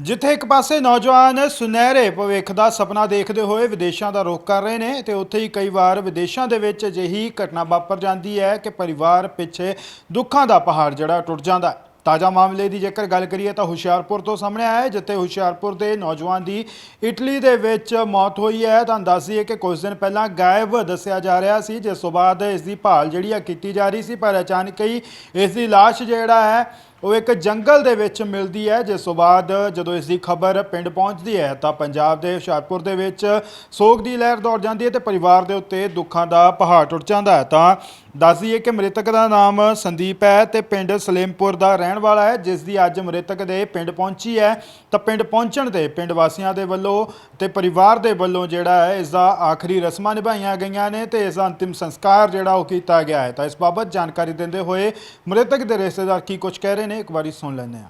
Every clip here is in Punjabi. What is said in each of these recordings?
ਜਿੱਥੇ ਇੱਕ ਪਾਸੇ ਨੌਜਵਾਨ ਸੁਨਹਿਰੇ ਭਵਿੱਖ ਦਾ ਸੁਪਨਾ ਦੇਖਦੇ ਹੋਏ ਵਿਦੇਸ਼ਾਂ ਦਾ ਰੁਖ ਕਰ ਰਹੇ ਨੇ ਤੇ ਉੱਥੇ ਹੀ ਕਈ ਵਾਰ ਵਿਦੇਸ਼ਾਂ ਦੇ ਵਿੱਚ ਅਜਿਹੀ ਘਟਨਾ ਵਾਪਰ ਜਾਂਦੀ ਹੈ ਕਿ ਪਰਿਵਾਰ ਪਿੱਛੇ ਦੁੱਖਾਂ ਦਾ ਪਹਾੜ ਜਿਹੜਾ ਟੁੱਟ ਜਾਂਦਾ ਹੈ। ਤਾਜ਼ਾ ਮਾਮਲੇ ਦੀ ਜੇਕਰ ਗੱਲ ਕਰੀਏ ਤਾਂ ਹੁਸ਼ਿਆਰਪੁਰ ਤੋਂ ਸਾਹਮਣੇ ਆਇਆ ਹੈ, ਜਿੱਥੇ ਹੁਸ਼ਿਆਰਪੁਰ ਦੇ ਨੌਜਵਾਨ ਦੀ ਇਟਲੀ ਦੇ ਵਿੱਚ ਮੌਤ ਹੋਈ ਹੈ। ਤੁਹਾਨੂੰ ਦੱਸ ਦਈਏ ਕਿ ਕੁਝ ਦਿਨ ਪਹਿਲਾਂ ਗਾਇਬ ਦੱਸਿਆ ਜਾ ਰਿਹਾ ਸੀ, ਜਿਸ ਤੋਂ ਬਾਅਦ ਇਸ ਦੀ ਭਾਲ ਜਿਹੜੀ ਆ ਕੀਤੀ ਜਾ ਰਹੀ ਸੀ, ਪਰ ਅਚਾਨਕ ਹੀ ਇਸ ਦੀ ਲਾਸ਼ ਜਿਹੜਾ ਹੈ ਉਹ ਇੱਕ ਜੰਗਲ ਦੇ ਵਿੱਚ ਮਿਲਦੀ ਹੈ, ਜਿਸ ਤੋਂ ਬਾਅਦ ਜਦੋਂ ਇਸ ਦੀ ਖਬਰ ਪਿੰਡ ਪਹੁੰਚਦੀ ਹੈ, ਤਾਂ ਪੰਜਾਬ ਦੇ ਹੁਸ਼ਿਆਰਪੁਰ ਦੇ ਵਿੱਚ ਸੋਗ ਦੀ ਲਹਿਰ ਦੌੜ ਜਾਂਦੀ ਹੈ ਤੇ ਪਰਿਵਾਰ ਦੇ ਉੱਤੇ ਦੁੱਖਾਂ ਦਾ ਪਹਾੜ ਟੁੱਟ ਜਾਂਦਾ ਹੈ। ਤਾਂ ਦੱਸ ਦਈਏ ਕਿ ਮ੍ਰਿਤਕ ਦਾ ਨਾਮ ਸੰਦੀਪ ਹੈ ਤੇ ਪਿੰਡ ਸਲੇਮਪੁਰ ਦਾ ਰਹਿਣ ਵਾਲਾ ਹੈ, ਜਿਸ ਦੀ ਅੱਜ ਮ੍ਰਿਤਕ ਦੇ ਪਿੰਡ ਪਹੁੰਚੀ ਹੈ। ਤਾਂ ਪਿੰਡ ਪਹੁੰਚਣ ਤੇ ਪਿੰਡ ਵਾਸੀਆਂ ਦੇ ਵੱਲੋਂ ਤੇ ਪਰਿਵਾਰ ਦੇ ਵੱਲੋਂ ਜਿਹੜਾ ਹੈ, ਇਸ ਦਾ ਆਖਰੀ ਰਸਮਾਂ ਨਿਭਾਈਆਂ ਗਈਆਂ ਨੇ ਤੇ ਇਸ ਦਾ ਅੰਤਿਮ ਸੰਸਕਾਰ ਜਿਹੜਾ ਉਹ ਕੀਤਾ ਗਿਆ ਹੈ। ਤਾਂ ਇਸ ਬਾਬਤ ਜਾਣਕਾਰੀ ਦਿੰਦੇ ਹੋਏ ਮ੍ਰਿਤਕ ਦੇ ਰਿਸ਼ਤੇਦਾਰ ਕੀ ਕੁਝ ਕਹਿ ਰਹੇ ਨੇ? ਇੱਕ ਵਾਰੀ ਸੁਣ ਲੈਂਦੇ ਹਾਂ।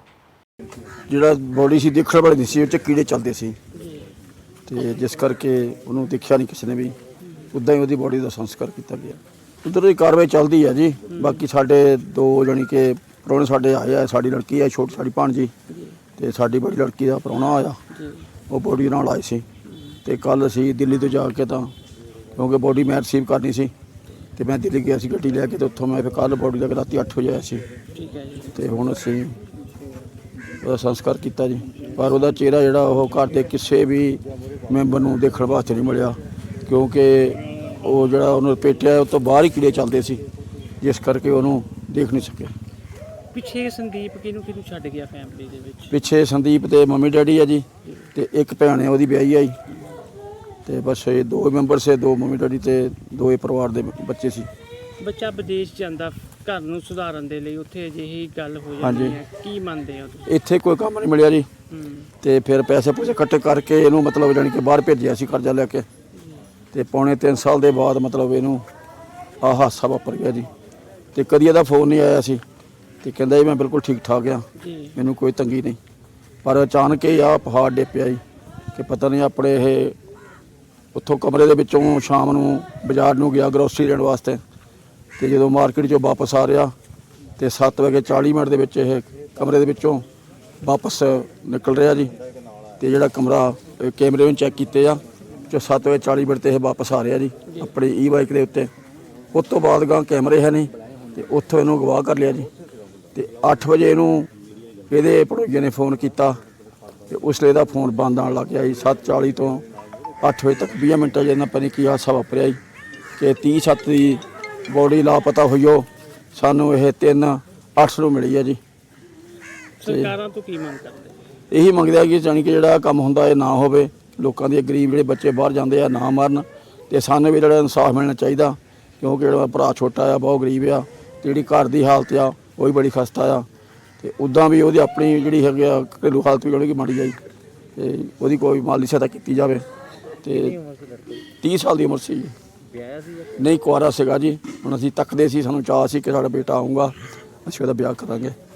ਜਿਹੜਾ ਬੋਡੀ ਸੀ, ਦੇਖਣ ਵਾਲੀ ਨਹੀਂ ਸੀ, ਉਹ ਚ ਕੀੜੇ ਚੱਲਦੇ ਸੀ। ਤੇ ਜਿਸ ਕਰਕੇ ਉਹਨੂੰ ਦੇਖਿਆ ਨਹੀਂ ਕਿਸੇ ਨੇ ਵੀ। ਉਦਾਂ ਹੀ ਉਹਦੀ ਬੋਡੀ ਦਾ ਸੰਸਕਾਰ ਕੀਤਾ ਗਿਆ। ਉਧਰ ਦੀ ਕਾਰਵਾਈ ਚੱਲਦੀ ਹੈ ਜੀ। ਬਾਕੀ ਸਾਡੇ ਦੋ ਜਣੀ ਕਿ ਪ੍ਰਾਹੁਣੇ ਸਾਡੇ ਆਏ ਆ, ਸਾਡੀ ਲੜਕੀ ਹੈ ਛੋਟੀ ਸਾਡੀ ਭਾਣਜੀ। ਤੇ ਸਾਡੀ ਬੜੀ ਲੜਕੀ ਦਾ ਪ੍ਰਾਹੁਣਾ ਆਇਆ। ਉਹ ਬੋਡੀ ਨਾਲ ਆਏ ਸੀ। ਤੇ ਕੱਲ ਅਸੀਂ ਦਿੱਲੀ ਤੋਂ ਜਾ ਕੇ ਤਾਂ, ਕਿਉਂਕਿ ਬੋਡੀ ਮੈਂ ਰਿਸੀਵ ਕਰਨੀ ਸੀ। ਤੇ ਮੈਂ ਦਿੱਲੀ ਗਿਆ ਸੀ ਗੱਡੀ ਲੈ ਕੇ ਤੇ ਉੱਥੋਂ ਮੈਂ ਫਿਰ ਕੱਲ ਬੋਡੀ ਕੇ ਰਾਤੀ 8 ਵਜੇ ਆਇਆ ਸੀ। ਠੀਕ ਹੈ ਜੀ। ਤੇ ਹੁਣ ਅਸੀਂ ਉਹਦਾ ਸੰਸਕਾਰ ਕੀਤਾ ਜੀ। ਪਰ ਉਹਦਾ ਚਿਹਰਾ ਜਿਹੜਾ ਉਹ ਘਰ ਦੇ ਕਿਸੇ ਵੀ ਮੈਂਬਰ ਨੂੰ ਦੇਖਣ ਵਾਸਤੇ ਨਹੀਂ ਮਿਲਿਆ। ਕਿਉਂਕਿ ਉਹ ਜਿਹੜਾ ਉਹਨੂੰ ਪੇਟਿਆ ਉਹ ਤੋਂ ਬਾਹਰ ਹੀ ਕੀੜੇ ਚੱਲਦੇ ਸੀ। ਜਿਸ ਕਰਕੇ ਉਹਨੂੰ ਦੇਖ ਨਹੀਂ ਸਕਿਆ। ਪਿੱਛੇ ਸੰਦੀਪ ਕਿਹਨੂੰ ਕਿਹਨੂੰ ਛੱਡ ਗਿਆ ਫੈਮਿਲੀ ਦੇ ਵਿੱਚ? ਪਿੱਛੇ ਸੰਦੀਪ ਦੇ ਮੰਮੀ ਡੈਡੀ ਆ ਜੀ। ਤੇ ਇੱਕ ਭੈਣ ਹੈ ਉਹਦੀ ਵਿਆਹੀ ਆਈ ਤੇ ਬਸ ਇਹ ਦੋ ਮੈਂਬਰ ਸੇ ਦੋ ਮੰਮੀ ਡੈਡੀ ਤੇ ਦੋ ਹੀ ਪਰਿਵਾਰ ਦੇ ਬੱਚੇ ਸੀ। ਬੱਚਾ ਵਿਦੇਸ਼ ਜਾਂਦਾ ਘਰ ਨੂੰ ਸੁਧਾਰਨ ਦੇ ਲਈ ਉੱਥੇ ਅਜਿਹੀ ਗੱਲ ਹੋ ਹਾਂਜੀ। ਜਾਂਦੀ ਹੈ। ਕੀ ਮੰਨਦੇ ਹੋ ਤੁਸੀਂ? ਇੱਥੇ ਕੋਈ ਕੰਮ ਨਹੀਂ ਮਿਲਿਆ ਜੀ। ਹੂੰ। ਤੇ ਫਿਰ ਪੈਸੇ ਪੂਸੇ ਇਕੱਠੇ ਕਰਕੇ ਇਹਨੂੰ ਮਤਲਬ ਜਾਣੀ ਕਿ ਬਾਹਰ ਭੇਜਿਆ ਸੀ ਕਰਜ਼ਾ ਲੈ ਕੇ। ਤੇ ਪੌਣੇ 3 ਸਾਲ ਦੇ ਬਾਅਦ ਮਤਲਬ ਇਹਨੂੰ ਆਹ ਹਾਦਸਾ ਵਾਪਰ ਗਿਆ ਜੀ। ਤੇ ਕਦੀ ਇਹਦਾ ਫੋਨ ਨਹੀਂ ਆਇਆ ਸੀ। ਤੇ ਕਹਿੰਦਾ ਜੀ ਮੈਂ ਬਿਲਕੁਲ ਠੀਕ ਠਾਕ ਆ। ਜੀ। ਮੈਨੂੰ ਕੋਈ ਤੰਗੀ ਨਹੀਂ। ਪਰ ਅਚਾਨਕ ਹੀ ਆ ਪਹਾੜ ਡਿੱਪਿਆ ਜੀ। ਕਿ ਪਤਾ ਨਹੀਂ ਆਪਣੇ ਇਹ ਉੱਥੋਂ ਕਮਰੇ ਦੇ ਵਿੱਚੋਂ ਸ਼ਾਮ ਨੂੰ ਬਾਜ਼ਾਰ ਨੂੰ ਗਿਆ ਗਰੋਸਰੀ ਲੈਣ ਵਾਸਤੇ ਤੇ ਜਦੋਂ ਮਾਰਕੀਟ 'ਚੋਂ ਵਾਪਸ ਆ ਰਿਹਾ ਤੇ 7 ਵਜੇ 40 ਮਿੰਟ ਦੇ ਵਿੱਚ ਇਹ ਕਮਰੇ ਦੇ ਵਿੱਚੋਂ ਵਾਪਸ ਨਿਕਲ ਰਿਹਾ ਜੀ ਤੇ ਜਿਹੜਾ ਕਮਰਾ ਕੈਮਰੇ ਨੂੰ ਚੈੱਕ ਕੀਤੇ ਆ, ਜੋ 7 ਵਜੇ 40 ਮਿੰਟ ਤੇ ਇਹ ਵਾਪਸ ਆ ਰਿਹਾ ਜੀ ਆਪਣੀ ਈ ਬਾਈਕ ਦੇ ਉੱਤੇ। ਉਸ ਤੋਂ ਬਾਅਦ ਗਾਂ ਕੈਮਰੇ ਹੈ ਨਹੀਂ ਤੇ ਉੱਥੋਂ ਇਹਨੂੰ ਗਵਾਹ ਕਰ ਲਿਆ ਜੀ ਤੇ 8 ਵਜੇ ਇਹਨੂੰ ਇਹਦੇ ਪੜੋਈਏ ਨੇ ਫੋਨ ਕੀਤਾ ਤੇ ਉਸ ਲਈ ਇਹਦਾ ਫੋਨ ਬੰਦ ਆਉਣ ਲੱਗ ਗਿਆ ਜੀ 7:40 ਤੋਂ 8 ਵਜੇ ਤੱਕ 20 ਮਿੰਟਾਂ ਜੇ ਨਾ ਪਤਾ ਕੀ ਹਾਦਸਾ ਵਾਪਰਿਆ ਜੀ। ਕਿ 30 ਸੱਤ ਦੀ ਬੋਡੀ ਲਾਪਤਾ ਹੋਈਓ ਸਾਨੂੰ ਇਹ 3 8 ਨੂੰ ਮਿਲੀ ਹੈ ਜੀ। ਸਰਕਾਰਾਂ ਤੋਂ ਕੀ ਮੰਗ ਕਰਦੇ? ਇਹੀ ਮੰਗਦਾ ਕਿ ਜਾਣੀ ਕਿ ਜਿਹੜਾ ਕੰਮ ਹੁੰਦਾ ਇਹ ਨਾ ਹੋਵੇ ਲੋਕਾਂ ਦੇ ਗਰੀਬ ਜਿਹੜੇ ਬੱਚੇ ਬਾਹਰ ਜਾਂਦੇ ਆ ਨਾ ਮਰਨ ਤੇ ਸਾਨੂੰ ਵੀ ਜਿਹੜਾ ਇਨਸਾਫ ਮਿਲਣਾ ਚਾਹੀਦਾ ਕਿਉਂਕਿ ਜਿਹੜਾ ਭਰਾ ਛੋਟਾ ਆ ਬਹੁਤ ਗਰੀਬ ਆ ਤੇ ਜਿਹੜੀ ਘਰ ਦੀ ਹਾਲਤ ਆ ਉਹ ਵੀ ਬੜੀ ਖਸਤਾ ਆ। ਤੇ ਉਦਾਂ ਵੀ ਉਹਦੀ ਆਪਣੀ ਜਿਹੜੀ ਹੈਗੀ ਆ ਘਰੇਲੂ ਹਾਲਤ ਵੀ ਉਹਦੀ ਮਾੜੀ ਆਈ ਤੇ ਉਹਦੀ ਕੋਈ ਮਾਲੀ ਸਹਾਇਤਾ ਕੀਤੀ ਜਾਵੇ। ਤੇ 30 ਸਾਲ ਦੀ ਉਮਰ ਸੀ ਜੀ। ਵਿਆਹਿਆ ਸੀ ਨਹੀਂ ਕੁਆਰਾ ਸੀਗਾ ਜੀ। ਹੁਣ ਅਸੀਂ ਤੱਕਦੇ ਸੀ ਸਾਨੂੰ ਚਾਅ ਸੀ ਕਿ ਸਾਡਾ ਬੇਟਾ ਆਊਗਾ। ਅਸੀਂ ਉਹਦਾ ਵਿਆਹ ਕਰਾਂਗੇ।